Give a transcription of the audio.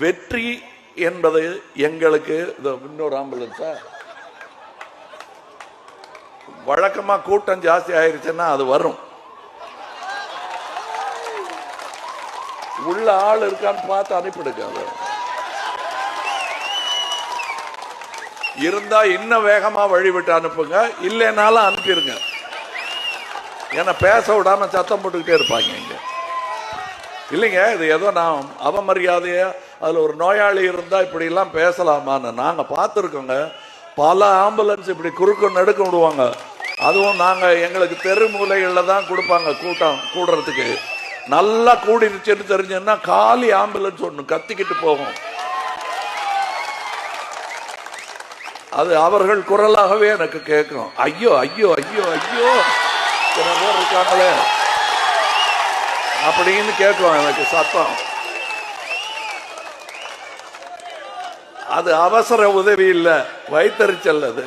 வெற்றி என்பது எங்களுக்கு இன்னொரு ஆம்புலன்ஸா வழக்கமா கூட்டம் ஜாஸ்தி ஆயிருச்சுன்னா அது வரும். உள்ள ஆள் இருக்கான்னு பார்த்து அனுப்பிடுங்க இருந்தா இன்னும் வேகமா வழிவிட்டு அனுப்புங்க. இல்லைனாலும் அனுப்பிடுங்க. ஏன்னா பேச விடாம சத்தம் போட்டுக்கிட்டே இருப்பாங்க இங்க. இல்லைங்க இது ஏதோ நான் அவமரியாதையா அதில் ஒரு நோயாளி இருந்தால் இப்படிலாம் பேசலாமான்னு. நாங்கள் பார்த்துருக்கோங்க. பல ஆம்புலன்ஸ் இப்படி குறுக்க நடுக்க விடுவாங்க. அதுவும் நாங்கள் எங்களுக்கு தெரு மூலைகளில் தான் கொடுப்பாங்க கூட்டம் கூடுறதுக்கு. நல்லா கூடிருச்சுன்னு தெரிஞ்சுன்னா காலி ஆம்புலன்ஸ் ஒன்று கத்திக்கிட்டு போகும். அது அவர்கள் குரலாகவே எனக்கு கேட்கும். ஐயோ ஐயோ ஐயோ ஐயோ இத்தனை பேர் இருக்காங்களே. அப்படின்னு கேட்கும் எனக்கு சத்தம். அது அவசர உதவி இல்லை வைத்தறிச்சல் அது.